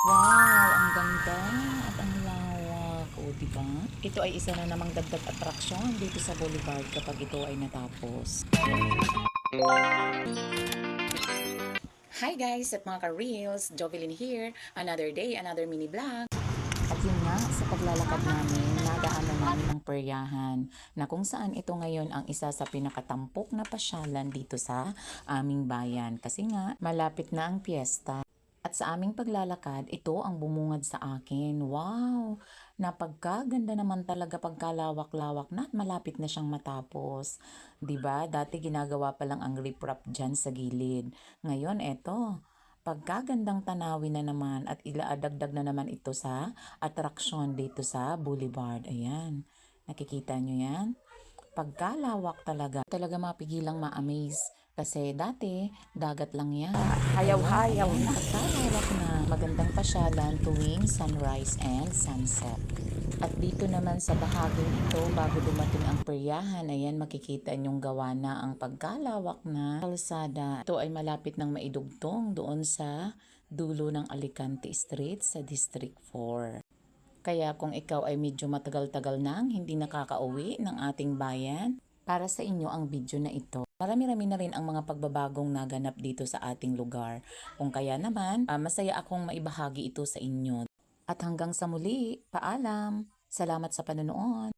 Wow, ang ganda at ang lawak. O, di ba? Ito ay isa na namang dagdag atraksyon dito sa Boulevard kapag ito ay natapos. Hi guys at mga ka-reels, Jovelyn here. Another day, another mini vlog. At yun nga, sa paglalakad namin, nadaanan namin ng peryahan na kung saan ito ngayon ang isa sa pinakatampok na pasyalan dito sa aming bayan. Kasi nga, malapit na ang piyesta. At sa aming paglalakad, ito ang bumungad sa akin. Wow! Napagkaganda naman talaga pagkalawak-lawak na at malapit na siyang matapos. ba? Dati ginagawa pa lang ang riprap dyan sa gilid. Ngayon, eto. Pagkagandang tanawin na naman at ilaadagdag na naman ito sa atraksyon dito sa Boulevard. Ayan. Nakikita nyo yan? Pagkalawak talaga. Talaga mapigilang ma-amaze. Kasi dati, dagat lang yan. Hayaw-hayaw na. Pagkalawak na magandang pasyalan tuwing sunrise and sunset. At dito naman sa bahaging ito, bago dumating ang peryahan, ayan, makikita nyong gawa na ang pagkalawak na kalsada. Ito ay malapit ng maidugtong doon sa dulo ng Alicante Street sa District 4. Kaya kung ikaw ay medyo matagal-tagal nang hindi nakakauwi ng ating bayan, para sa inyo ang video na ito. Marami-rami na rin ang mga pagbabagong naganap dito sa ating lugar. Kung kaya naman, ah, masaya akong maibahagi ito sa inyo. At hanggang sa muli, paalam. Salamat sa panonood.